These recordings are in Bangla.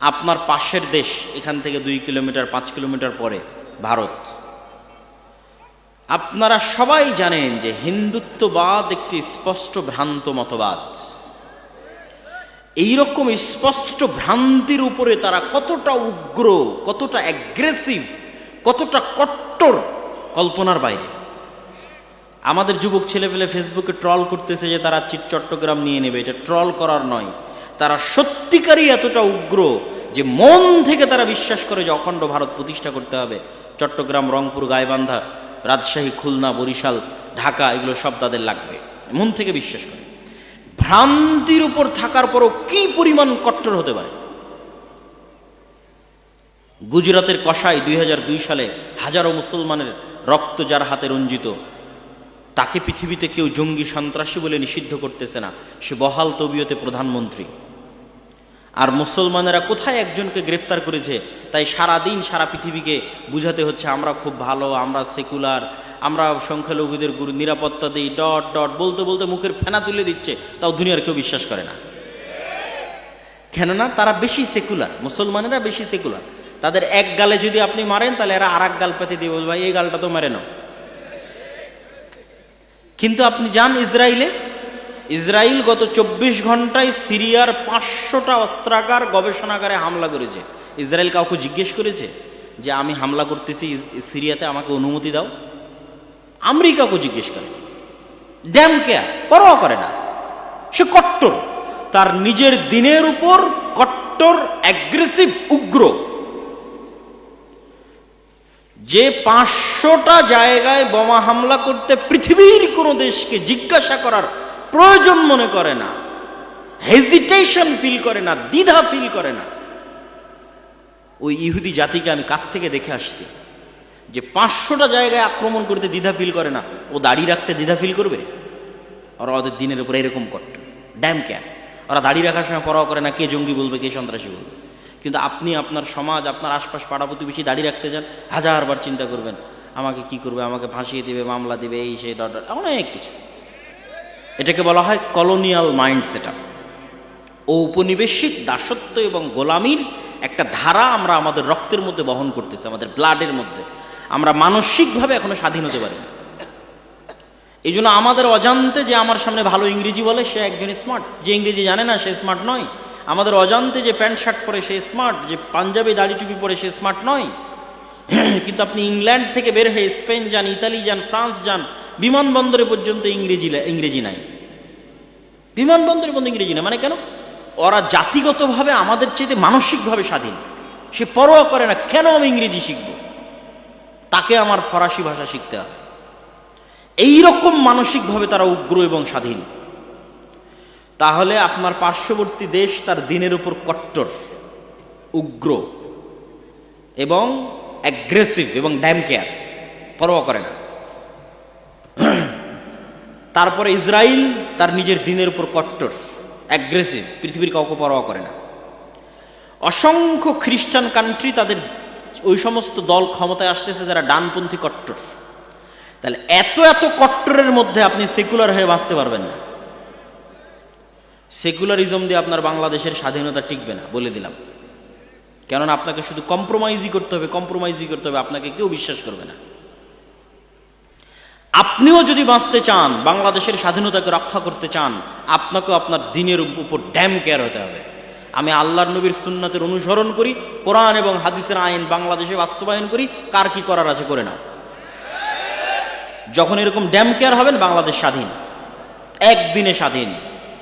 আপনার পাশের দেশ এখান থেকে দুই কিলোমিটার, পাঁচ কিলোমিটার পরে, ভারত। আপনারা সবাই জানেন যে হিন্দুত্ববাদ একটি স্পষ্ট ভ্রান্ত মতবাদ। এইরকম স্পষ্ট ভ্রান্তির উপরে তারা কতটা উগ্র, কতটা অ্যাগ্রেসিভ কতটা কট্টর কল্পনার বাইরে। আমাদের যুবক ছেলেপেলে ফেসবুকে ট্রল করতেছে যে তারা চিট চট্টগ্রাম নিয়ে নেবে। এটা ট্রল করার নয়। তারা সত্যিকারই এতটা উগ্র যে মন থেকে তারা বিশ্বাস করে যে অখণ্ড ভারত প্রতিষ্ঠা করতে হবে। চট্টগ্রাম, রংপুর, গাইবান্ধা, রাজশাহী, খুলনা, বরিশাল, ঢাকা, এগুলো সব তাদের লাগবে। মন থেকে বিশ্বাস করে। ভ্রান্তির উপর থাকার পরও কি পরিমাণ কট্টর হতে পারে? গুজরাতের কষাই দুই সালে হাজারো মুসলমানের রক্ত যার হাতে রঞ্জিত, তাকে পৃথিবীতে কেউ জঙ্গি সন্ত্রাসী বলে নিষিদ্ধ করতেছে না। সে বহাল তবিয়তে প্রধানমন্ত্রী। আর মুসলমানেরা কোথায় একজনকে গ্রেফতার করেছে? তাই সারা দিন সারা পৃথিবীকে বুঝাতে হচ্ছে, আমরা খুব ভালো, আমরা সেকুলার, আমরা সংখ্যালঘুদের গুরু, নিরাপত্তা দিই, ডট ডট, বলতে বলতে মুখের ফেনা তুলে দিচ্ছে, তাও দুনিয়ার কেউ বিশ্বাস করে না। কেননা তারা বেশি সেকুলার, মুসলমানেরা বেশি সেকুলার। তাদের এক গালে যদি আপনি মারেন, তাহলে এরা আর এক গাল পেতে দিয়ে বলবে এই গালটা তো মেরে নাও। কিন্তু আপনি যান ইসরায়েলে ইসরায়েল গত চব্বিশ ঘন্টায় সিরিয়ার পাঁচশোটা অস্ত্রাগার গবেষণাগারে হামলা করেছে। ইসরায়েল কাউকে জিজ্ঞেস করেছে যে, আমি হামলা করতেছি সিরিয়াতে আমাকে অনুমতি দাও? আমেরিকাকে জিজ্ঞেস করে। ড্যাম কেয়ার পরোয়া করে না। সে কট্টর। তার নিজের দিনের উপর কট্টর অ্যাগ্রেসিভ উগ্র। যে পাঁচশোটা জায়গায় বোমা হামলা করতে পৃথিবীর কোনো দেশকে জিজ্ঞাসা করার প্রয়োজন মনে করে না। হেজিটেশন ফিল করে না দ্বিধা ফিল করে না। ওই ইহুদি জাতিকে আমি কাছ থেকে দেখে আসছি যে পাঁচশোটা জায়গায় আক্রমণ করতে দ্বিধা ফিল করে না। ও দাড়ি রাখতে দ্বিধা ফিল করবে? ওরা ওদের দিনের উপরে এরকম করত। ড্যাম ক্যাপ ওরা দাড়ি রাখার সময় পরাও করে না কে জঙ্গি বলবে কে সন্ত্রাসী বলবে। কিন্তু আপনি আপনার সমাজ আপনার আশপাশ পাড়া প্রতিবেশী দাড়ি রাখতে যান হাজারবার চিন্তা করবেন আমাকে কি করবে আমাকে ফাঁসিয়ে দেবে মামলা দেবে এই সেই ডট, অনেক কিছু। এটাকে বলা হয় কলোনিয়াল মাইন্ড সেট ঔপনিবেশিক দাসত্ব এবং গোলামির একটা ধারা আমরা আমাদের রক্তের মধ্যে বহন করতেছি, আমাদের ব্লাডের মধ্যে। আমরা মানসিকভাবে এখনও স্বাধীন হতে পারি। এই জন্য আমাদের অজান্তে যে আমার সামনে ভালো ইংরেজি বলে, সে একজন স্মার্ট যে ইংরেজি জানে না, সে স্মার্ট নয়। আমাদের অজান্তে যে প্যান্ট শার্ট পরে সে স্মার্ট যে পাঞ্জাবি দাড়ি টুপি পরে সে স্মার্ট নয়। কিন্তু আপনি ইংল্যান্ড থেকে বের হয়ে স্পেন যান, ইতালি যান, ফ্রান্স যান বিমানবন্দরে পর্যন্ত ইংরেজি ইংরেজি নাই। বিমানবন্দরে পর্যন্ত ইংরেজি নাই। মানে কেন? ওরা জাতিগতভাবে আমাদের চেয়ে মানসিকভাবে স্বাধীন। সে পরোয়া করে না, কেন আমি ইংরেজি শিখব? তাকে আমার ফরাসি ভাষা শিখতে হবে। এইরকম মানসিকভাবে তারা উগ্র এবং স্বাধীন। তাহলে আপনার পার্শ্ববর্তী দেশ তার দিনের উপর কট্টর, উগ্র এবং অ্যাগ্রেসিভ এবং ড্যাম কেয়ার পরোয়া করে না। তারপরে ইসরায়েল তার নিজের দিনের উপর কট্টর অ্যাগ্রেসিভ পৃথিবীর কাউকে পরোয়া করে না। অসংখ্য খ্রিস্টান কান্ট্রি তাদের ওই সমস্ত দল ক্ষমতায় আসতেছে যারা ডানপন্থী কট্টর। তাহলে এত এত কট্টরের মধ্যে আপনি সেকুলার হয়ে বাঁচতে পারবেন না। সেকুলারিজম দিয়ে আপনার বাংলাদেশের স্বাধীনতা টিকবে না, বলে দিলাম। কেননা আপনাকে শুধু কম্প্রোমাইজই করতে হবে কম্প্রোমাইজই করতে হবে, আপনাকে কেউ বিশ্বাস করবে না। আপনিও যদি বাঁচতে চান, বাংলাদেশের স্বাধীনতাকে রক্ষা করতে চান, আপনাকেও আপনার দিনের উপর ড্যাম কেয়ার হতে হবে। আমি আল্লাহর নবীর সুন্নাতের অনুসরণ করি, কোরআন এবং হাদিসের আইন বাংলাদেশে বাস্তবায়ন করি, কার কি করার আছে করে না যখন এরকম ড্যাম কেয়ার হবেন, বাংলাদেশ স্বাধীন। একদিনে স্বাধীন,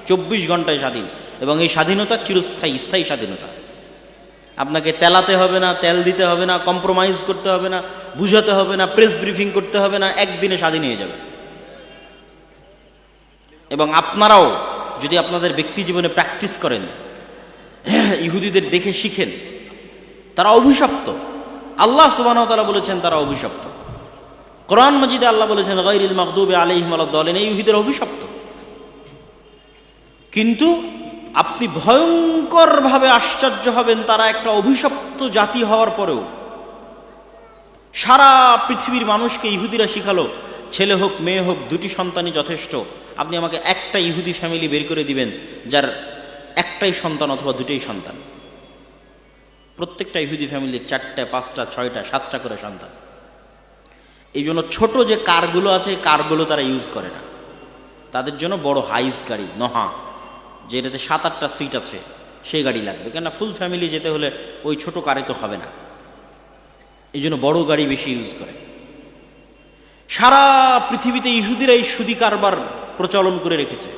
চব্বিশ ঘন্টায় স্বাধীন, এবং এই স্বাধীনতা চিরস্থায়ী, স্থায়ী স্বাধীনতা। আপনাকে তেলাতে হবে না, তেল দিতে হবে না কম্প্রোমাইজ করতে হবে না, বুঝাতে হবে না প্রেস ব্রিফিং করতে হবে না, একদিনে স্বাধীন হয়ে যাবে। এবং আপনারাও যদি আপনাদের ব্যক্তি জীবনে প্র্যাকটিস করেন, ইহুদিদের দেখে শিখেন, তারা অভিশপ্ত। আল্লাহ সুবাহ তারা বলেছেন, তারা অভিশপ্ত। কোরআন মজিদে আল্লাহ বলেছেন গৈরিল মকদুবে আলিহিম দলেন এই ইহুদের অভিশপ্ত। কিন্তু আপনি ভয়ঙ্করভাবে আশ্চর্য হবেন, তারা একটা অভিশপ্ত জাতি হওয়ার পরেও। সারা পৃথিবীর মানুষকে ইহুদিরা শিখালো, ছেলে হোক, মেয়ে হোক, দুটি সন্তানই যথেষ্ট। আপনি আমাকে একটা ইহুদি ফ্যামিলি বের করে দিবেন, যার একটাই সন্তান অথবা দুটোই সন্তান। প্রত্যেকটা ইহুদি ফ্যামিলির চারটা, পাঁচটা, ছয়টা, সাতটা করে সন্তান। এই জন্য ছোট যে কারগুলো আছে কারগুলো তারা ইউজ করে না। তাদের জন্য বড় হাইস গাড়ি, নহা। যেটাতে সাত, আটটা সিট আছে, সেই গাড়ি লাগবে। কেননা ফুল ফ্যামিলি যেতে হলে ওই ছোট কারে তো হবে না। এই জন্য বড় গাড়ি বেশি ইউজ করে। সারা পৃথিবীতে ইহুদিরা এই সুদি কারবার প্রচলন করে রেখেছে।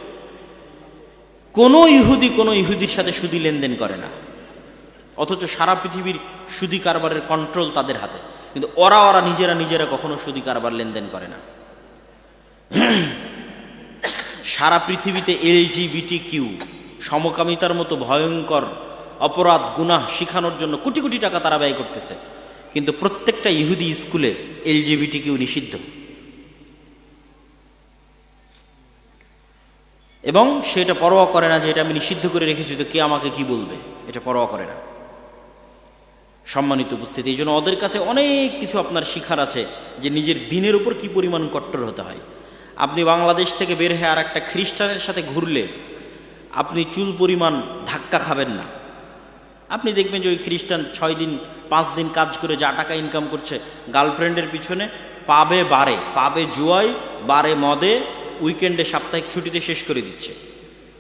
কোনো ইহুদি কোনো ইহুদির সাথে সুদি লেনদেন করে না। অথচ সারা পৃথিবীর সুদি কারবারের কন্ট্রোল তাদের হাতে। কিন্তু ওরা ওরা নিজেরা নিজেরা কখনো সুদি কারবার লেনদেন করে না। সারা পৃথিবীতে এলজিবিটি কিউ সমকামিতার মতো ভয়ঙ্কর অপরাধ, গুনাহ শিখানোর জন্য কোটি কোটি টাকা তারা ব্যয় করতেছে। কিন্তু প্রত্যেকটা ইহুদি স্কুলে এলজিবিটি কিউ নিষিদ্ধ। এবং সেটা পরোয়া করে না যে এটা আমি নিষিদ্ধ করে রেখেছি, তো কে আমাকে কি বলবে? এটা পরোয়া করে না। সম্মানিত উপস্থিতি, এই জন্য ওদের কাছে অনেক কিছু আপনার শিখার আছে যে নিজের দিনের উপর কি পরিমাণ কট্টর হতে হয়। আপনি বাংলাদেশ থেকে বের হয়ে আর একটা খ্রিস্টানের সাথে ঘুরলে আপনি চুল পরিমাণ ধাক্কা খাবেন না। আপনি দেখবেন যে ওই খ্রিস্টান ছয় দিন, পাঁচ দিন কাজ করে যা টাকা ইনকাম করছে গার্লফ্রেন্ডের পিছনে পাবে বারে, পাবে জুয়াই বারে মদে উইকেন্ডে সাপ্তাহিক ছুটিতে শেষ করে দিচ্ছে।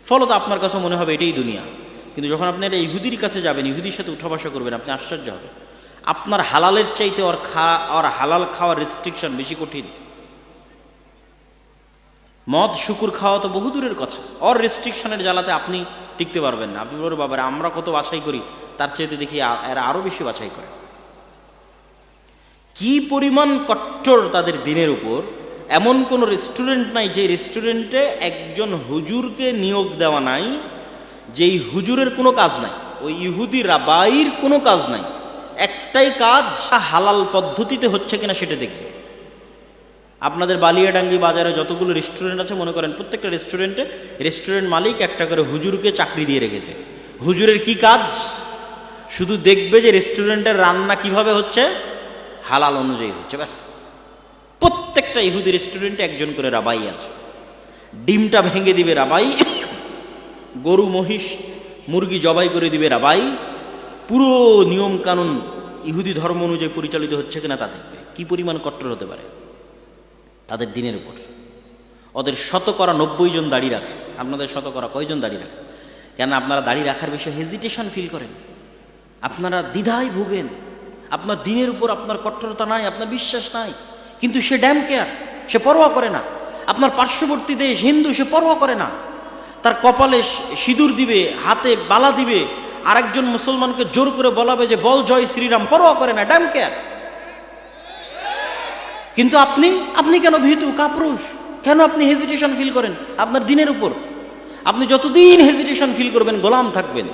ফলত আপনার কাছে মনে হবে এটাই দুনিয়া। কিন্তু যখন আপনি একটা ইহুদির কাছে যাবেন, ইহুদির সাথে উঠা বসা করবেন, আপনি আশ্চর্য হবেন। আপনার হালালের চাইতে ওর খা ওর হালাল খাওয়ার রেস্ট্রিকশন বেশি কঠিন। মদ, শুকুর খাওয়া তো বহু দূরের কথা। অর রেস্ট্রিকশনের জ্বালাতে আপনি টিকতে পারবেন না। আপনি বলবেন, বাবারে, আমরা কত বাছাই করি। তার চেয়েতে দেখি এরা আরও বেশি বাছাই করে। কি পরিমাণ কট্টর তাদের দিনের উপর, এমন কোনো রেস্টুরেন্ট নাই যে রেস্টুরেন্টে একজন হুজুরকে নিয়োগ দেওয়া নাই, যেই হুজুরের কোনো কাজ নাই। ওই ইহুদি রাবাইর কোনো কাজ নাই। একটাই কাজ, হালাল পদ্ধতিতে হচ্ছে কিনা সেটা দেখবে। আপনাদের বালিয়াডাঙ্গি বাজারে যতগুলো রেস্টুরেন্ট আছে, মনে করেন প্রত্যেকটা রেস্টুরেন্টে রেস্টুরেন্ট মালিক একটা করে হুজুরকে চাকরি দিয়ে রেখেছে। হুজুরের কি কাজ? শুধু দেখবে যে রেস্টুরেন্টের রান্না কীভাবে হচ্ছে? হালাল অনুযায়ী হচ্ছে, ব্যাস। প্রত্যেকটা ইহুদি রেস্টুরেন্টে একজন করে রাবাই আছে। ডিমটা ভেঙে দিবে রাবাই, গরু, মহিষ, মুরগি জবাই করে দিবে রাবাই। পুরো নিয়ম কানুন ইহুদি ধর্ম অনুযায়ী পরিচালিত হচ্ছে কিনা তা দেখবে। কি পরিমাণ কট্টর হতে পারে? তাদের দিনের উপর। ওদের শতকরা নব্বই জন দাড়ি রাখে। আপনাদের শতকরা কয়জন দাড়ি রাখে? কেন আপনারা দাড়ি রাখার বিষয়ে হেজিটেশন ফিল করেন। আপনারা দ্বিধায় ভুগেন। আপনার দিনের উপর আপনার কট্টরতা নাই, আপনার বিশ্বাস নাই। কিন্তু সে ড্যাম কেয়ার সে পরোয়া করে না। আপনার পার্শ্ববর্তী দেশ হিন্দু, সে পরোয়া করে না। তার কপালে সিঁদুর দিবে, হাতে বালা দিবে, আরেকজন মুসলমানকে জোর করে বলাবে যে, বল জয় শ্রীরাম পরোয়া করে না ড্যাম কেয়ার কিন্তু আপনি আপনি কেন ভীতু? কাপুরুষ। কেন আপনি হেজিটেশন ফিল করেন? আপনার দিনের উপর। আপনি যতদিন হেজিটেশন ফিল করবেন, গোলাম থাকবেন।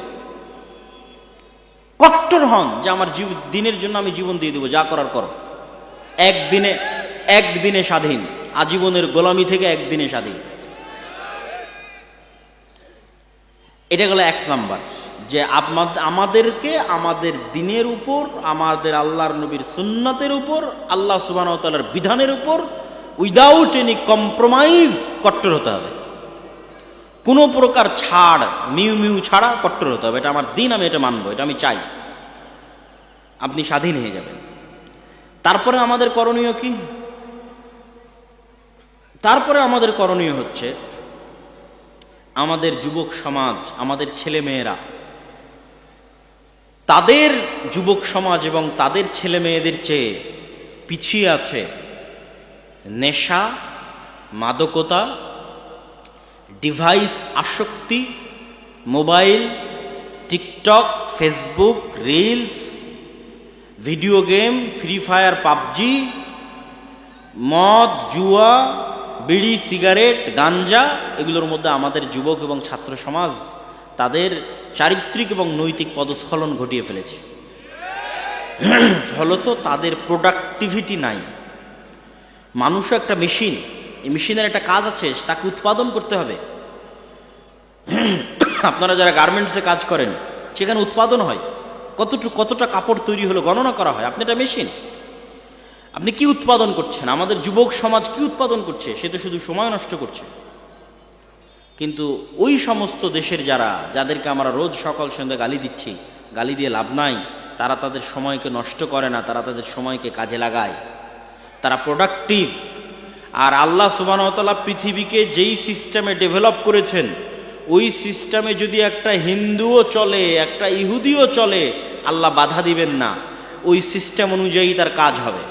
কট্টর হন যে আমার দিনের জন্য আমি জীবন দিয়ে দেবো, যা করার করো। একদিনে একদিনে স্বাধীন। আজীবনের গোলামি থেকে একদিনে স্বাধীন। এটা গেল এক নাম্বার। যে আমাদ- আমাদেরকে আমাদের দিনের উপর, আমাদের আল্লাহর নবীর সুন্নতের উপর, আল্লাহ সুবাহতালার বিধানের উপর উইদাউট এনি কম্প্রোমাইজ কট্টর হতে হবে। কোনো প্রকার ছাড়, মিউ মিউ ছাড়া কট্টর হতে হবে। এটা আমার দিন, আমি এটা মানবো, এটা আমি চাই। আপনি স্বাধীন হয়ে যাবেন। তারপরে আমাদের করণীয় কি? তারপরে আমাদের করণীয় হচ্ছে আমাদের যুবক সমাজ, আমাদের ছেলে মেয়েরা তাদের যুবক সমাজ এবং তাদের ছেলে মেয়েদের চেয়ে পিছিয়ে আছে নেশা, মাদকতা, ডিভাইস আসক্তি, mobile, TikTok, Facebook, reels, video game, free fire, PUBG, মদ, জুয়া, বিড়ি, সিগারেট, গাঞ্জা, এগুলোর মধ্যে আমাদের যুবক এবং ছাত্র সমাজ তাদের চারিত্রিক এবং নৈতিক পদস্খলন ঘটিয়ে ফেলেছে। ফলত তাদের প্রোডাক্টিভিটি নাই। মানুষও একটা মেশিন এই মেশিনের একটা কাজ আছে, তাকে উৎপাদন করতে হবে। আপনারা যারা গার্মেন্টসে কাজ করেন, সেখানে উৎপাদন হয়। কতটুকু, কতটা কাপড় তৈরি হলো, গণনা করা হয়। আপনি একটা মেশিন আপনি কি উৎপাদন করছেন? আমাদের যুবক সমাজ কি উৎপাদন করছে? সে তো শুধু সময় নষ্ট করছে। কিন্তু ওই সমস্ত দেশের যারা, যাদেরকে আমরা রোজ সকাল সন্ধ্যা গালি দিচ্ছি, গালি দিয়ে লাভ নাই, তারা তাদের সময়কে নষ্ট করে না, তারা তাদের সময়কে কাজে লাগায়। তারা প্রোডাক্টিভ আর আল্লাহ সুবাহতাল্লাহ পৃথিবীকে যেই সিস্টেমে ডেভেলপ করেছেন, ওই সিস্টেমে যদি একটা হিন্দুও চলে, একটা ইহুদিও চলে, আল্লাহ বাধা দিবেন না। ওই সিস্টেম অনুযায়ী তার কাজ হবে।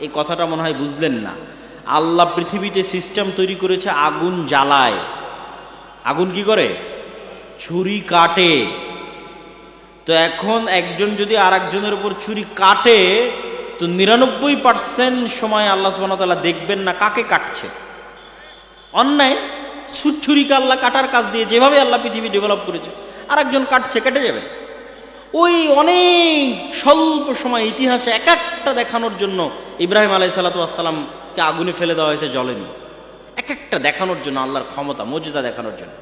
এই কথাটা মনে হয় বুঝলেন না। আল্লাহ পৃথিবীতে সিস্টেম তৈরি করেছে আগুন জ্বালায়। আগুন কি করে? ছুরি কাটে। তো এখন একজন যদি আর একজনের উপর ছুরি কাটে, তো নিরানব্বই পার্সেন্ট সময় আল্লাহ সুবাহতাল্লাহ দেখবেন না কাকে কাটছে। অন্যায় ছুরিকে আল্লাহ কাটার কাজ দিয়ে যেভাবে আল্লাহ পৃথিবী ডেভেলপ করেছে আর একজন কাটছে, কেটে যাবে। ওই অনেক স্বল্প সময় ইতিহাসে এক একটা দেখানোর জন্য ইব্রাহিম আলাই সাল্লাতামকে আগুনে ফেলে দেওয়া হয়েছে জলেনি এক একটা দেখানোর জন্য আল্লাহর ক্ষমতা মজিদা দেখানোর জন্য।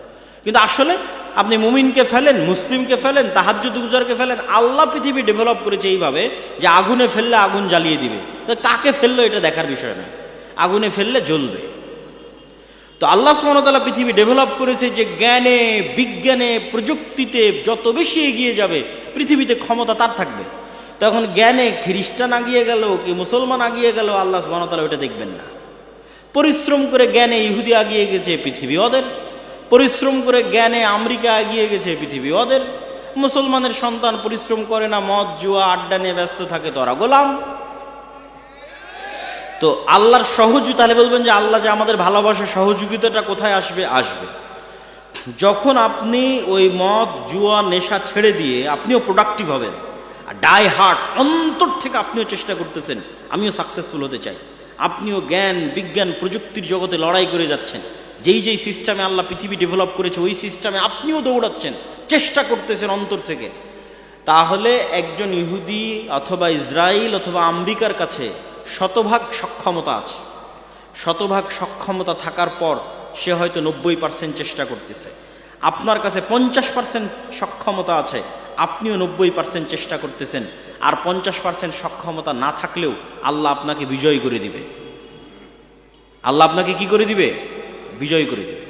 কিন্তু আসলে আপনি মুমিনকে ফেলেন, মুসলিমকে ফেলেন, তাহাজ্জুদ গুজারকে ফেলেন, আল্লাহ পৃথিবী ডেভেলপ করেছে এইভাবে যে আগুনে ফেললে আগুন জ্বালিয়ে দিবে। কাকে ফেলল এটা দেখার বিষয় না আগুনে ফেললে জ্বলবে। তো আল্লাহ সুমনতালা পৃথিবী ডেভেলপ করেছে যে জ্ঞানে, বিজ্ঞানে, প্রযুক্তিতে যত বেশি এগিয়ে যাবে, পৃথিবীতে ক্ষমতা তার থাকবে। তখন জ্ঞানে খ্রিস্টান আগিয়ে গেল, কি মুসলমান আগিয়ে গেল, আল্লাহ সুমনতালা ওটা দেখবেন না। পরিশ্রম করে জ্ঞানে ইহুদি আগিয়ে গেছে পৃথিবী ওদের। পরিশ্রম করে জ্ঞানে আমেরিকা এগিয়ে গেছে পৃথিবী ওদের। মুসলমানের সন্তান পরিশ্রম করে না, মদ, জুয়া, আড্ডা নিয়ে ব্যস্ত থাকে তো ওরা গোলাম! তো আল্লাহর সহজ তাহলে বলবেন যে আল্লাহ যে আমাদের ভালোবাসা সহযোগিতাটা কোথায় আসবে? আসবে। যখন আপনি ওই মদ, জুয়া, নেশা ছেড়ে দিয়ে আপনিও প্রোডাক্টিভ হবেন, আর ডাই হার্ট অন্তর থেকে আপনিও চেষ্টা করতেছেন, আমিও সাকসেসফুল হতে চাই। আপনিও জ্ঞান, বিজ্ঞান প্রযুক্তির জগতে লড়াই করে যাচ্ছেন। যেই যেই সিস্টেমে আল্লাহ পৃথিবী ডেভেলপ করেছে, ওই সিস্টেমে আপনিও দৌড়াচ্ছেন, চেষ্টা করতেছেন অন্তর থেকে। তাহলে একজন ইহুদি অথবা ইসরায়েল অথবা আমেরিকার কাছে শতভাগ সক্ষমতা আছে। শতভাগ সক্ষমতা থাকার পর সে হয়তো নব্বই পার্সেন্ট চেষ্টা করতেছে। আপনার কাছে পঞ্চাশ পার্সেন্ট সক্ষমতা আছে। আপনিও নব্বই পার্সেন্ট চেষ্টা করতেছেন আর পঞ্চাশ পার্সেন্ট সক্ষমতা না থাকলেও আল্লাহ আপনাকে বিজয় করে দিবে। আল্লাহ আপনাকে কি করে দিবে? বিজয় করে দিবে।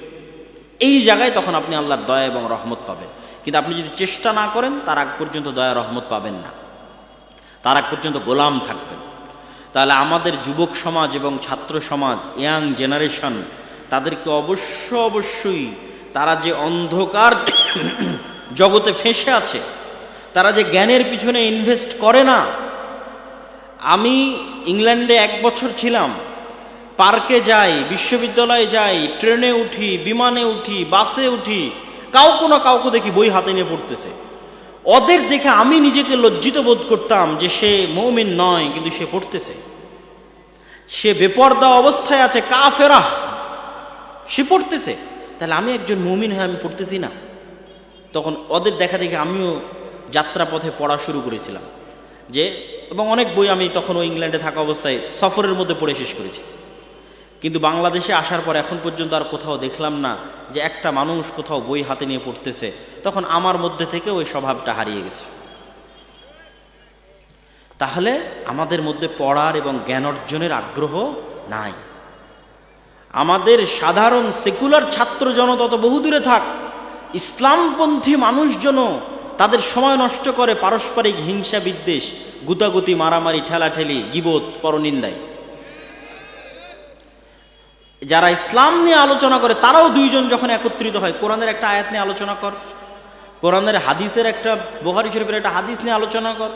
এই জায়গায় তখন আপনি আল্লাহর দয়া এবং রহমত পাবেন। কিন্তু আপনি যদি চেষ্টা না করেন, তার আগ পর্যন্ত দয়া রহমত পাবেন না। তার আগ পর্যন্ত গোলাম থাকবেন। তাহলে আমাদের যুবক সমাজ এবং ছাত্র সমাজ, ইয়াং জেনারেশন, তাদেরকে অবশ্য অবশ্যই তারা যে অন্ধকার জগতে ফেঁসে আছে, তারা যে জ্ঞানের পিছনে ইনভেস্ট করে না। আমি ইংল্যান্ডে এক বছর ছিলাম, পার্কে যাই, বিশ্ববিদ্যালয়ে যাই, ট্রেনে উঠি, বিমানে উঠি, বাসে উঠি, কাউকে না কাউকে দেখি বই হাতে নিয়ে পড়তেছে। ওদের দেখে আমি নিজেকে লজ্জিত বোধ করতাম যে সে মৌমিন নয়, কিন্তু সে পড়তেছে। সে বেপর্দা অবস্থায় আছে কা ফেরা সে পড়তেছে। তাহলে আমি একজন মৌমিন হয়ে আমি পড়তেছি না। তখন ওদের দেখা দেখে আমিও যাত্রাপথে পড়া শুরু করেছিলাম। যে, এবং অনেক বই আমি তখন ওই ইংল্যান্ডে থাকা অবস্থায় সফরের মধ্যে পড়ে শেষ করেছি। কিন্তু বাংলাদেশে আসার পর এখন পর্যন্ত আর কোথাও দেখলাম না যে একটা মানুষ কোথাও বই হাতে নিয়ে পড়তেছে। তখন আমার মধ্যে থেকে ওই স্বভাবটা হারিয়ে গেছে। তাহলে আমাদের মধ্যে পড়ার এবং জ্ঞান অর্জনের আগ্রহ নাই। আমাদের সাধারণ সেকুলার ছাত্র জনতা তো বহুদূরে থাক ইসলামপন্থী মানুষজন তাদের সময় নষ্ট করে পারস্পরিক হিংসা বিদ্বেষ, গুতাগুতি, মারামারি, ঠেলাঠেলি গিবত পরনিন্দায়। যারা ইসলাম নিয়ে আলোচনা করে, তারাও দুইজন যখন একত্রিত হয়, কোরআনের একটা আয়াত নিয়ে আলোচনা কর, কোরআনের হাদিসের একটা বোহারি শরীফের একটা হাদিস নিয়ে আলোচনা কর,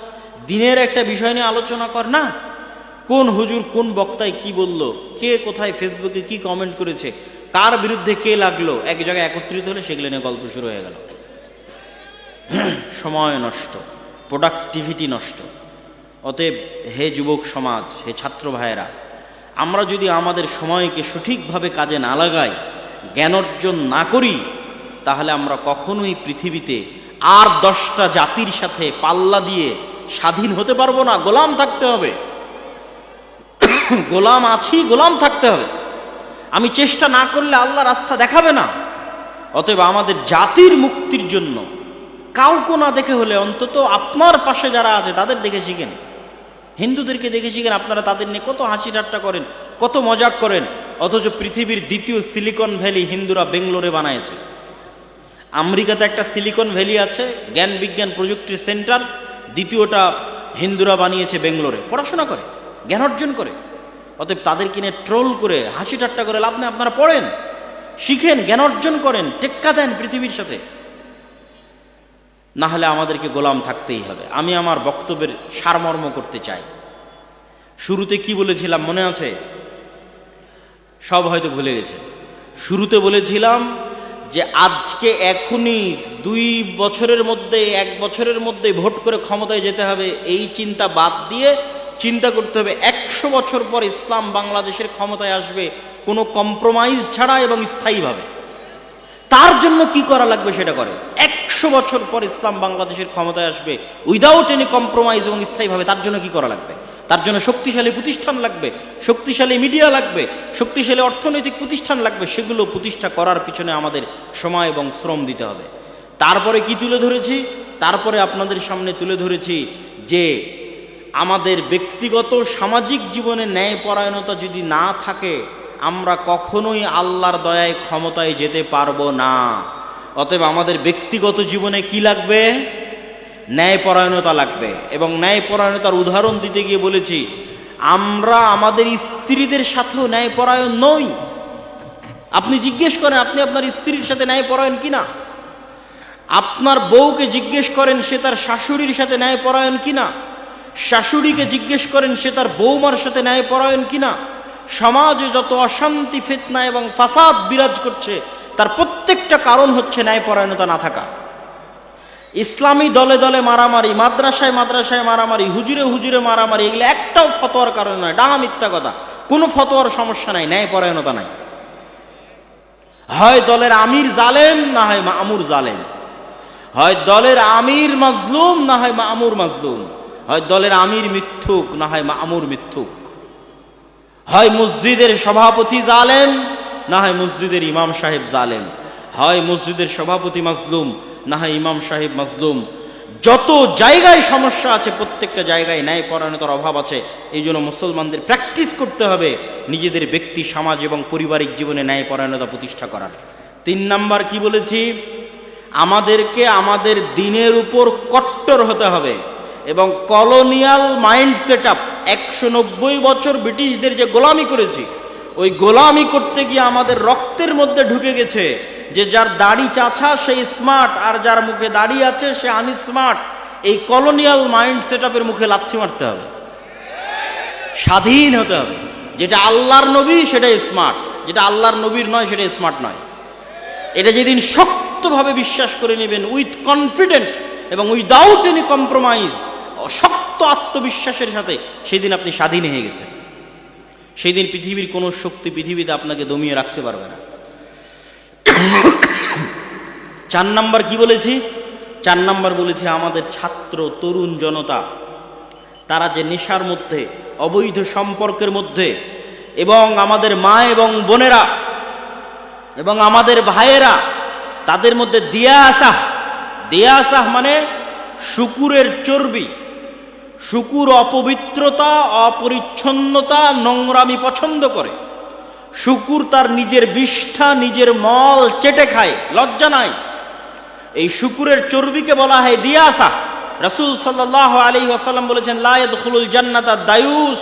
দিনের একটা বিষয় নিয়ে আলোচনা কর, না। কোন হুজুর কোন বক্তায় কি বলল, কে কোথায় ফেসবুকে কি কমেন্ট করেছে কার বিরুদ্ধে কে লাগল? এক জায়গায় একত্রিত হলে সেগুলো নিয়ে গল্প শুরু হয়ে গেল। সময় নষ্ট প্রোডাক্টিভিটি নষ্ট। অতএব হে যুবক সমাজ, হে ছাত্র ভাইয়েরা, আমরা যদি আমাদের সময়কে সঠিকভাবে কাজে না লাগাই, জ্ঞান অর্জন না করি, তাহলে আমরা কখনোই পৃথিবীতে আর দশটা জাতির সাথে পাল্লা দিয়ে স্বাধীন হতে পারব না। গোলাম থাকতে হবে। গোলাম আছি, গোলাম থাকতে হবে। আমি চেষ্টা না করলে আল্লাহ রাস্তা দেখাবে না। অতএব আমাদের জাতির মুক্তির জন্য কাউকে না দেখে হলে অন্তত আপনার পাশে যারা আছে তাদের দেখে শিখেন। হিন্দুদেরকে দেখে শিখেন, আপনারা তাদের নিয়ে কত হাসি ঠাট্টা করেন, কত মজাক করেন, অথচ পৃথিবীর দ্বিতীয় সিলিকন ভ্যালি হিন্দুরা বেঙ্গলোরে বানায়ছে আমেরিকাতে একটা সিলিকন ভ্যালি আছে, জ্ঞান বিজ্ঞান প্রযুক্তির সেন্টার, দ্বিতীয়টা হিন্দুরা বানিয়েছে বেঙ্গলোরে। পড়াশোনা করে, জ্ঞান অর্জন করে। অতএব তাদের কিনে ট্রোল করে, হাসি ঠাট্টা করে লাভ নেই, আপনারা পড়েন, শিখেন, জ্ঞান অর্জন করেন, টেক্কা দেন পৃথিবীর সাথে। না হলে আমাদেরকে গোলাম থাকতেই হবে। আমি আমার বক্তব্যের সারমর্ম করতে চাই। শুরুতে কি বলেছিলাম মনে আছে? সব হয়তো ভুলে গেছে শুরুতে বলেছিলাম যে আজকে এখনই দুই বছরের মধ্যে, এক বছরের মধ্যে ভোট করে ক্ষমতায় যেতে হবে, এই চিন্তা বাদ দিয়ে চিন্তা করতে হবে। একশো বছর পর ইসলাম বাংলাদেশের ক্ষমতায় আসবে, কোনো কম্প্রোমাইজ ছাড়া এবং স্থায়ীভাবে। তার জন্য কি করা লাগবে সেটা করে। একশো বছর পর ইসলাম বাংলাদেশের ক্ষমতায় আসবে উইদাউট এনি কম্প্রোমাইজ এবং স্থায়ীভাবে, তার জন্য কি করা লাগবে? তার জন্য শক্তিশালী প্রতিষ্ঠান লাগবে, শক্তিশালী মিডিয়া লাগবে, শক্তিশালী অর্থনৈতিক প্রতিষ্ঠান লাগবে, সেগুলো প্রতিষ্ঠা করার পিছনে আমাদের সময় এবং শ্রম দিতে হবে। তারপরে কি তুলে ধরেছি? তারপরে আপনাদের সামনে তুলে ধরেছি যে আমাদের ব্যক্তিগত সামাজিক জীবনে ন্যায়পরায়ণতা যদি না থাকে, আমরা কখনোই আল্লাহর দয়ায় ক্ষমতায় যেতে পারব না। অতএব আমাদের ব্যক্তিগত জীবনে কি লাগবে? ন্যায়পরায়ণতা লাগবে। এবং ন্যায়পরায়ণতার উদাহরণ দিতে গিয়ে বলেছি, আমরা আমাদের স্ত্রীদের সাথেও ন্যায়পরায়ণ নই। আপনি জিজ্ঞেস করেন, আপনি আপনার স্ত্রীর সাথে ন্যায়পরায়ণ কিনা? আপনার বউকে জিজ্ঞেস করেন, সে তার শাশুড়ির সাথে ন্যায়পরায়ণ কিনা? শাশুড়িকে জিজ্ঞেস করেন, সে তার বৌমার সাথে ন্যায়পরায়ণ কিনা? সমাজে যত অশান্তি, ফিতনা এবং ফাসাদ বিরাজ করছে, তার প্রত্যেকটা কারণ হচ্ছে ন্যায়পরায়ণতা না থাকা। ইসলামী দলে দলে মারামারি, মাদ্রাসায় মাদ্রাসায় মারামারি, হুজুরে হুজুরে মারামারি, এগুলো একটাও ফতোয়ার কারণ নয় ডাঙা মিথ্যা কথা। কোনো ফতোয়ার সমস্যা নাই, ন্যায়পরায়ণতা নাই। হয় দলের আমির জালেম, না হয় মামুর জালেম। হয় দলের আমির মাজলুম, না হয় মামুর মাজলুম। হয় দলের আমির মিথ্যুক, না হয় মামুর মিথ্যুক। হয় মসজিদের সভাপতি জালেম, না হয় মসজিদের ইমাম সাহেব জালেম। হয় মসজিদের সভাপতি মাজলুম, না হয় ইমাম সাহেব মাজলুম। যত জায়গায় সমস্যা আছে, প্রত্যেকটা জায়গায় ন্যায় পরায়ণতার অভাব আছে। এই জন্য মুসলমানদের প্র্যাকটিস করতে হবে নিজেদের ব্যক্তি, সমাজ এবং পারিবারিক জীবনে ন্যায় পরায়ণতা প্রতিষ্ঠা করার। তিন নাম্বার কি বলেছি? আমাদেরকে আমাদের দিনের উপর কট্টর হতে হবে। এবং কলোনিয়াল মাইন্ড সেট আপ একশো নব্বই বছর ব্রিটিশদের যে গোলামি করেছি, ওই গোলামি করতে গিয়ে আমাদের রক্তের মধ্যে ঢুকে গেছে যে যার দাড়ি চাছা সে স্মার্ট আর যার মুখে দাড়ি আছে, সে আনস্মার্ট এই কলোনিয়াল মাইন্ড সেট আপের মুখে লাথি মারতে হবে। স্বাধীন হতে হবে। যেটা আল্লাহর নবী সেটা স্মার্ট যেটা আল্লাহর নবীর নয় সেটা স্মার্ট নয়। এটা যেদিন শক্তভাবে বিশ্বাস করে নেবেন উইথ কনফিডেন্ট এবং উইদাউট এনি কম্প্রোমাইজ শক্ত আত্মবিশ্বাসের সাথে সেদিন আপনি স্বাধীন হয়ে গেছেন। সেই দিন পৃথিবীর কোনো শক্তি পৃথিবীতে আপনাকে দমিয়ে রাখতে পারবে না। চার নাম্বার কি বলেছি? চার নাম্বার বলেছি আমাদের ছাত্র, তরুণ জনতা, তারা যে নেশার মধ্যে, অবৈধ সম্পর্কের মধ্যে, এবং আমাদের মা এবং বোনেরা, এবং আমাদের ভাইয়েরা, তাদের মধ্যে দিয়াসাহ দিয়াসাহ মানে শুকুরের চর্বি শুকুর অপবিত্রতা, অপরিচ্ছন্নতা নোংরামি পছন্দ করে। শুকুর তার নিজের বিষ্ঠা, নিজের মল চেটে খায়, লজ্জা নাই। এই শুকুরের চর্বিকে বলা হয় দিয়াসা। রাসূল সাল্লাহ আলী ওয়াসাল্লাম বলেছেন লায়দ খুলুল জান্নাতা দায়ুস।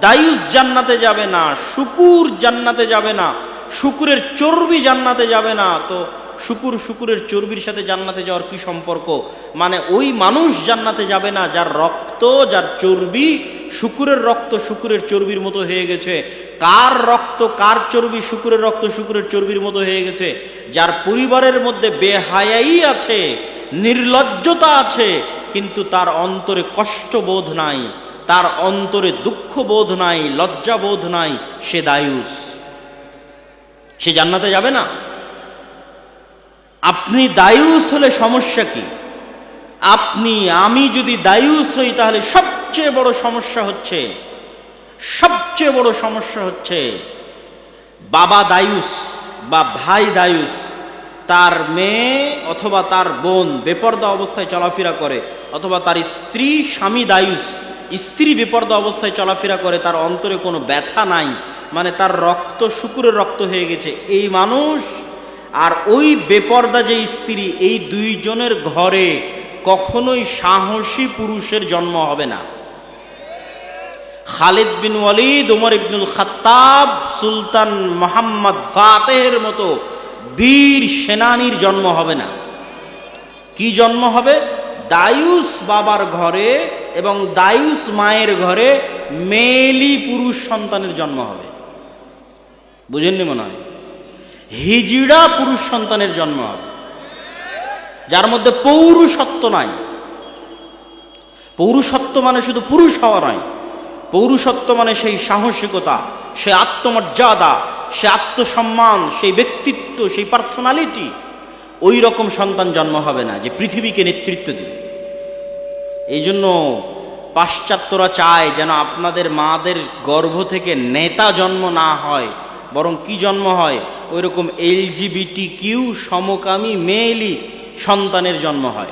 দায়ুস জান্নাতে যাবে না, শুকুর জান্নাতে যাবে না, শুকুরের চর্বি জান্নাতে যাবে না। তো শুকুর শুকুরের চর্বির সাথে জান্নাতে যাওয়ার কি সম্পর্ক? মানে ওই মানুষ জান্নাতে যাবে না যার রক্ত যার চর্বি শুকুরের রক্ত শুকুরের চর্বির মতো হয়ে গেছে। কার রক্ত, কার চর্বি শুকুরের রক্ত শুকুরের চর্বির মতো হয়ে গেছে? যার পরিবারের মধ্যে বেহায়াই আছে, নির্লজ্জতা আছে, কিন্তু তার অন্তরে কষ্ট বোধ নাই, তার অন্তরে দুঃখ বোধ নাই, লজ্জা বোধ নাই, সে দায়ুস। সে জান্নাতে যাবে না? আপনি দায়ুস হলে সমস্যা কি? আপনি, আমি যদি দায়ুস হই, তাহলে সবচেয়ে বড় সমস্যা হচ্ছে, সবচেয়ে বড় সমস্যা হচ্ছে, বাবা দায়ুস বা ভাই দায়ুস, তার মেয়ে অথবা তার বোন বেপর্দা অবস্থায় চলাফেরা করে, অথবা তার স্ত্রী, স্বামী দায়ুস, স্ত্রী বেপর্দা অবস্থায় চলাফেরা করে, তার অন্তরে কোনো ব্যথা নাই মানে তার রক্ত শুকুরের রক্ত হয়ে গেছে, এই মানুষ আর ওই বেপর্দা যে স্ত্রী, এই দুইজনের ঘরে কখনোই সাহসী পুরুষের জন্ম হবে না। খালিদ বিন ওয়ালিদ, উমর ইবনুল খাত্তাব, সুলতান মোহাম্মদ ফাতেহের মতো বীর সেনানীর জন্ম হবে না। কি জন্ম হবে? দায়ুস বাবার ঘরে এবং দায়ুস মায়ের ঘরে মেলি পুরুষ সন্তানের জন্ম হবে। বুঝেননি মনে হয়? হিজিড়া পুরুষ সন্তানের জন্ম হবে। যার মধ্যে পৌরুষত্ব নাই। পৌরুষত্ব মানে শুধু পুরুষ হওয়া নয়। পৌরুষত্ব মানে সেই সাহসিকতা, সে আত্মমর্যাদা, সে আত্মসম্মান, সেই ব্যক্তিত্ব, সেই পার্সোনালিটি ওই রকম সন্তান জন্ম হবে না যে পৃথিবীকে নেতৃত্ব দিবে। এই জন্য পাশ্চাত্যরা চায় যেন আপনাদের মাদের গর্ভ থেকে নেতা জন্ম না হয়, বরং কি জন্ম হয়? ওই রকম এলজিবিটি কিউ সমকামী মেয়েলি সন্তানের জন্ম হয়।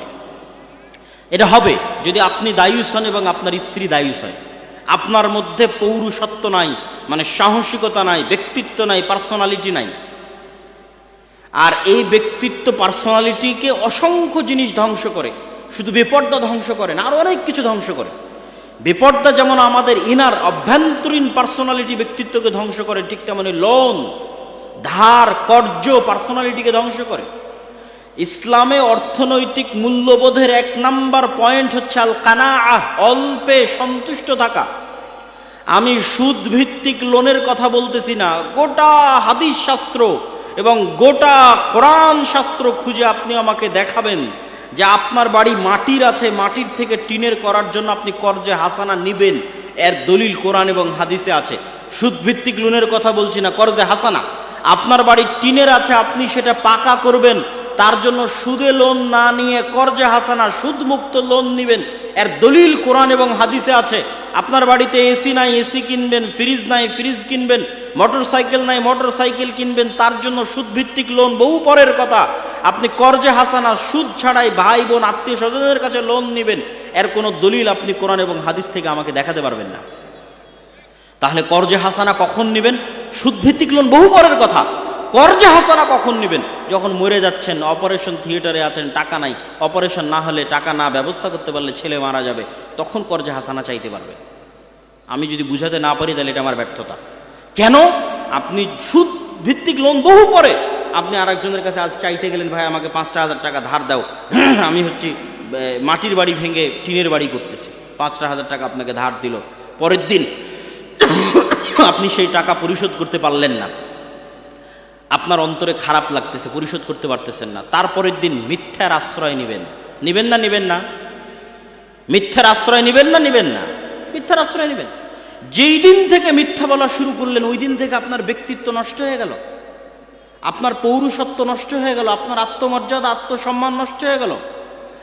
এটা হবে যদি আপনি দায়ুস হন এবং আপনার স্ত্রী দায়ুস হয়। আপনার মধ্যে পৌরুষত্ব নাই মানে সাহসিকতা নাই, ব্যক্তিত্ব নাই পার্সোনালিটি নাই। আর এই ব্যক্তিত্ব পার্সোনালিটিকে অসংখ্য জিনিস ধ্বংস করে। শুধু বেপর্দা ধ্বংস করে না আরও অনেক কিছু ধ্বংস করে। বেপর্দা যেমন আমাদের ইনার অভ্যন্তরীণ পার্সোনালিটি ব্যক্তিত্বকে ধ্বংস করে, ঠিক তেমনি লোন ধার কর্য পার্সোনালিটিকে ধ্বংস করে। ইসলামে অর্থনৈতিক মূল্যবোধের এক নাম্বার পয়েন্ট হচ্ছে আল কানা আহ অল্পে সন্তুষ্ট থাকা। আমি সুদ ভিত্তিক লোনের কথা বলতেছি না, গোটা হাদিস শাস্ত্র এবং গোটা কোরআন শাস্ত্র খুঁজে আপনি আমাকে দেখাবেন যে আপনার বাড়ি মাটির আছে, মাটির থেকে টিনের করার জন্য আপনি কর্জে হাসানা নিবেন, এর দলিল কোরআন এবং হাদিসে আছে। সুদ ভিত্তিক লোনের কথা বলছি না, কর্জে হাসানা। আপনার বাড়ি টিনের আছে, আপনি সেটা পাকা করবেন তার জন্য সুদে লোন না নিয়ে কর্জে হাসানা সুদমুক্ত লোন নেবেন। এর দলিল কোরআন এবং হাদিসে আছে। আপনার বাড়িতে এসি নাই, এসি কিনবেন, ফ্রিজ নাই, ফ্রিজ কিনবেন মোটর সাইকেল নাই মোটর সাইকেল কিনবেন, তার জন্য সুদভিত্তিক লোন বহু পরের কথা। আপনি কর্জে হাসানা সুদ ছাড়াই ভাই, বোন, আত্মীয় স্বজনদের কাছে লোন নেবেন। এর কোনো দলিল আপনি কোরআন এবং হাদিস থেকে আমাকে দেখাতে পারবেন না। তাহলে কর্জে হাসানা কখন নেবেন? সুদভিত্তিক লোন বহু পরের কথা। কর্জে হাসানা কখন নেবেন? যখন মরে যাচ্ছেন, অপারেশন থিয়েটারে আছেন, টাকা নাই। অপারেশন না হলে টাকা না, ব্যবস্থা করতে পারলে ছেলে মারা যাবে। তখন কর্জে হাসানা চাইতে পারবে। আমি যদি বুঝাতে না পারি, তাহলে এটা আমার ব্যর্থতা। কেন? আপনি সুদ ভিত্তিক লোন বহু পরে। আপনি আরেকজনের কাছে আজ চাইতে গেলেন, ভাই, আমাকে পাঁচটা হাজার টাকা ধার দাও। আমি হচ্ছি মাটির বাড়ি ভেঙে টিনের বাড়ি করতেছি। পাঁচটা হাজার টাকা আপনাকে ধার দিল। পরের দিন আপনি সেই টাকা পরিশোধ করতে পারলেন না। আপনার অন্তরে খারাপ লাগতেছে, পরিশোধ করতে পারতেছেন না। তারপরের দিন মিথ্যার আশ্রয় নেবেন। নেবেন না নেবেন না? মিথ্যার আশ্রয় নেবেন না নেবেন না? মিথ্যার আশ্রয় নেবেন। যেই দিন থেকে মিথ্যা বলা শুরু করলেন, ওই দিন থেকে আপনার ব্যক্তিত্ব নষ্ট হয়ে গেল। আপনার পৌরুষত্ব নষ্ট হয়ে গেল। আপনার আত্মমর্যাদা, আত্মসম্মান নষ্ট হয়ে গেল।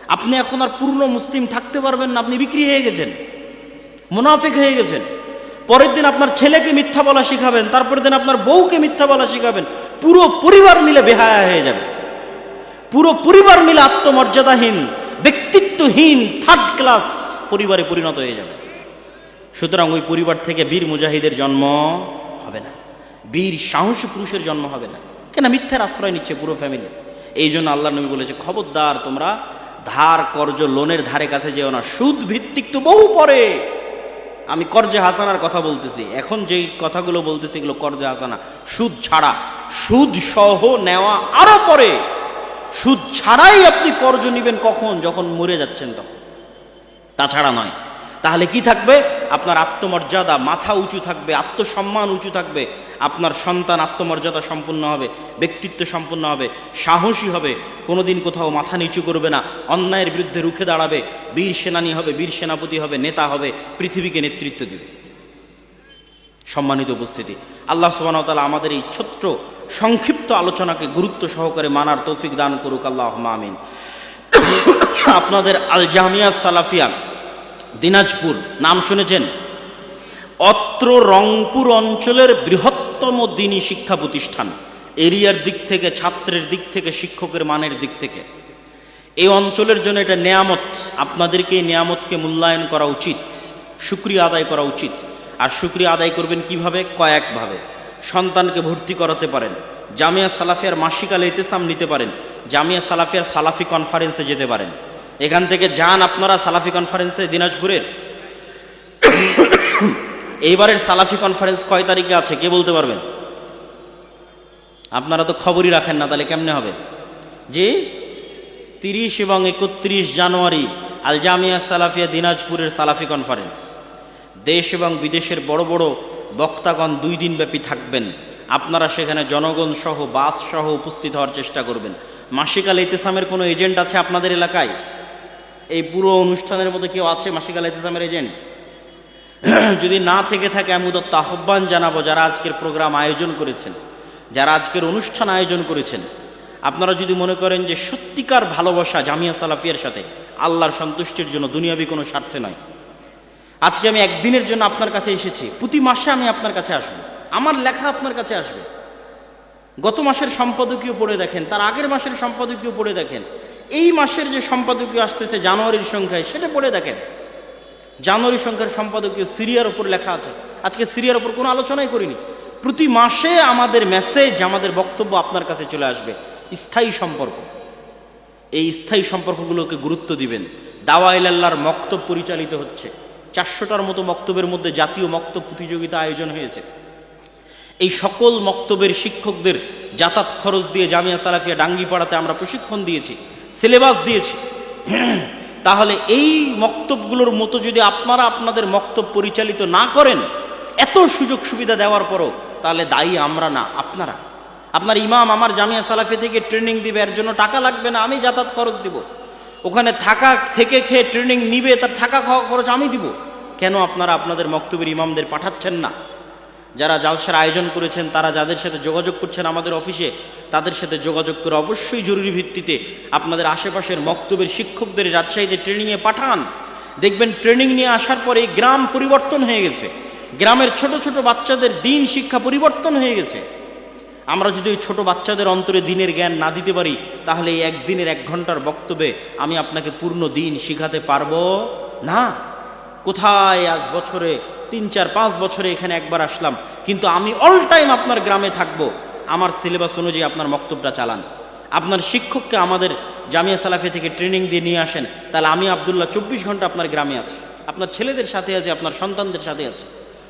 আপনি এখন আর পূর্ণ মুসলিম থাকতে পারবেন না। আপনি বিক্রি হয়ে গেছেন। মুনাফিক হয়ে গেছেন। পরের দিন আপনার ছেলেকে মিথ্যা বলা শিখাবেন। তারপরের দিন আপনার বউকে মিথ্যা বলা শিখাবেন। পুরো পরিবার মিলে বেহায়া হয়ে যাবে। পুরো পরিবার মিলে আত্মমর্যাদাহীন, ব্যক্তিত্বহীন থার্ড ক্লাস পরিবারে পরিণত হয়ে যাবে। সুতরাং ওই পরিবার থেকে বীর মুজাহিদের জন্ম হবে না। বীর সাহসী পুরুষের জন্ম হবে না। কেন মিথ্যার আশ্রয় নিচ্ছে পুরো ফ্যামিলি এই জন্য আল্লাহ নবী বলেছে, খবরদার, তোমরা ধার, কর্জ, লোনের ধারে কাছে যেও না। সুদ ভিত্তিক তো বহু পরে আমি কর্জে হাসানার কথা বলতেছি। এখন যেই কথাগুলো বলতেছি এগুলো কর্জে হাসানা। সুদ ছাড়া। সুদ সহ নেওয়া আরও পরে। সুদ ছাড়াই আপনি কর্জ নেবেন কখন? যখন মরে যাচ্ছেন তখন। তাছাড়া নয়। তাহলে কি থাকবে? আপনার আত্মমর্যাদা মাথা উঁচু থাকবে, আত্মসম্মান উঁচু থাকবে, আপনার সন্তান আত্মমর্যাদা সম্পূর্ণ হবে, ব্যক্তিত্ব সম্পূর্ণ হবে, সাহসী হবে, কোনোদিন কোথাও মাথা নিচু করবে না, অন্যায়ের বিরুদ্ধে রুখে দাঁড়াবে, বীর সেনানী হবে, বীর সেনাপতি হবে, নেতা হবে, পৃথিবীকে নেতৃত্ব দেবে। সম্মানিত উপস্থিতি, আল্লাহ সুবাহতালা আমাদের এই ছোট্ট, সংক্ষিপ্ত আলোচনাকে গুরুত্ব সহকারে মানার তৌফিক দান করুক আল্লাহ আমিন। আপনাদের আল জামিয়া সালাফিয়া দিনাজপুর, নাম শুনেছেন? অত্র রংপুর অঞ্চলের বৃহত্তম দিনী শিক্ষা প্রতিষ্ঠান, এরিয়ার দিক থেকে, ছাত্রের দিক থেকে, শিক্ষকের মানের দিক থেকে। এই অঞ্চলের জন্য এটা নেয়ামত আপনাদেরকে এই নেয়ামতকে মূল্যায়ন করা উচিত, সুক্রিয়া আদায় করা উচিত। আর সুক্রিয়া আদায় করবেন কীভাবে? কয়েকভাবে। সন্তানকে ভর্তি করাতে পারেন। জামিয়া সালাফিয়ার মাসিকাল ইতেসাম নিতে পারেন। জামিয়া সালাফিয়ার সালাফি কনফারেন্সে যেতে পারেন। এখান থেকে যান আপনারা সালাফি কনফারেন্সে দিনাজপুরের। এইবারের সালাফি কনফারেন্স কয় তারিখে আছে, কে বলতে পারবেন? আপনারা তো খবরই রাখেন না, তাহলে কেমনে হবে? যে তিরিশ এবং একত্রিশ জানুয়ারি আল জামিয়া সালাফিয়া দিনাজপুরের সালাফি কনফারেন্স দেশ এবং বিদেশের বড় বড় বক্তাগণ দুই দিন ব্যাপী থাকবেন। আপনারা সেখানে জনগণ সহ, বাস সহ উপস্থিত হওয়ার চেষ্টা করবেন। মাসিকাল ইতেসামের কোনো এজেন্ট আছে আপনাদের এলাকায়? এই পুরো অনুষ্ঠানের মধ্যে কেউ আছে মাসিক আল ইতেসামের এজেন্ট? যদি না থেকে থাকে, আমি উদত্ত আহ্বান জানাব যারা আজকের প্রোগ্রাম আয়োজন করেছেন, যারা আজকের অনুষ্ঠান আয়োজন করেছেন। আপনারা যদি মনে করেন যে সত্যিকার ভালোবাসা জামিয়া সালাফিয়ার সাথে আল্লাহর সন্তুষ্টির জন্য দুনিয়াবি কোনো স্বার্থে নয়। আজকে আমি একদিনের জন্য আপনার কাছে এসেছি, প্রতি মাসে আমি আপনার কাছে আসব, আমার লেখা আপনার কাছে আসবে। গত মাসের সম্পাদকীয় পড়ে দেখেন, তার আগের মাসের সম্পাদকীয় পড়ে দেখেন এই মাসের যে সম্পাদকীয় আসতেছে, জানুয়ারির সংখ্যায়, সেটা পড়ে দেখেন। জানুয়ারি সংখ্যার সম্পাদকীয় সিরিয়ার ওপর লেখা আছে। আজকে সিরিয়ার ওপর কোনো আলোচনাই করিনি। প্রতি মাসে আমাদের মেসেজ আমাদের বক্তব্য আপনার কাছে চলে আসবে। স্থায়ী সম্পর্ক। এই স্থায়ী সম্পর্কগুলোকে গুরুত্ব দিবেন। দাওয়া ইলাল্লাহর মক্তব পরিচালিত হচ্ছে। চারশোটার মতো মক্তবের মধ্যে জাতীয় মক্তব প্রতিযোগিতা আয়োজন হয়েছে। এই সকল মক্তবের শিক্ষকদের যাতায়াত খরচ দিয়ে জামিয়া সালাফিয়া ডাঙ্গি পাড়াতে আমরা প্রশিক্ষণ দিয়েছি। সিলেবাস দিয়েছি। তাহলে এই মক্তবগুলোর মতো যদি আপনারা আপনাদের মক্তব পরিচালিত না করেন, এত সুযোগ সুবিধা দেওয়ার পরও তাহলে দায়ী আমরা না, আপনারা। আপনার ইমাম আমার জামিয়া সালাফি থেকে ট্রেনিং দিবে, এর জন্য টাকা লাগবে না, আমি যাতায়াত খরচ দিব। ওখানে থাকা, থেকে খেয়ে ট্রেনিং নিবে, তার থাকা খাওয়া খরচ আমি দিব। কেন আপনারা আপনাদের মক্তবের ইমামদের পাঠাচ্ছেন না? যারা জালসার আয়োজন করেছেন, তারা যাদের সাথে যোগাযোগ করছেন আমাদের অফিসে, তাদের সাথে যোগাযোগ করে অবশ্যই জরুরি ভিত্তিতে আপনাদের আশেপাশের মক্তবের শিক্ষকদের রাজশাহীতে ট্রেনিংয়ে পাঠান। দেখবেন ট্রেনিং নিয়ে আসার পরে গ্রাম পরিবর্তন হয়ে গেছে। গ্রামের ছোট ছোট বাচ্চাদের দিন শিক্ষা পরিবর্তন হয়ে গেছে। আমরা যদি ওই ছোটো বাচ্চাদের অন্তরে দিনের জ্ঞান না দিতে পারি, তাহলে এই একদিনের এক ঘণ্টার বক্তব্যে আমি আপনাকে পূর্ণ দিন শিখাতে পারব না। কোথায় আজ বছরে? তিন, চার, পাঁচ বছরে এখানে একবার আসলাম। কিন্তু আমি অল টাইম আপনার গ্রামে থাকব। আমার সিলেবাস অনুযায়ী আপনার বক্তব্যটা চালান। আপনার শিক্ষককে আমাদের জামিয়া সালাফি থেকে ট্রেনিং দিয়ে নিয়ে আসেন। তাহলে আমি আবদুল্লাহ চব্বিশ ঘণ্টা আপনার গ্রামে আছি। আপনার ছেলেদের সাথে আছে, আপনার সন্তানদের সাথে আছে।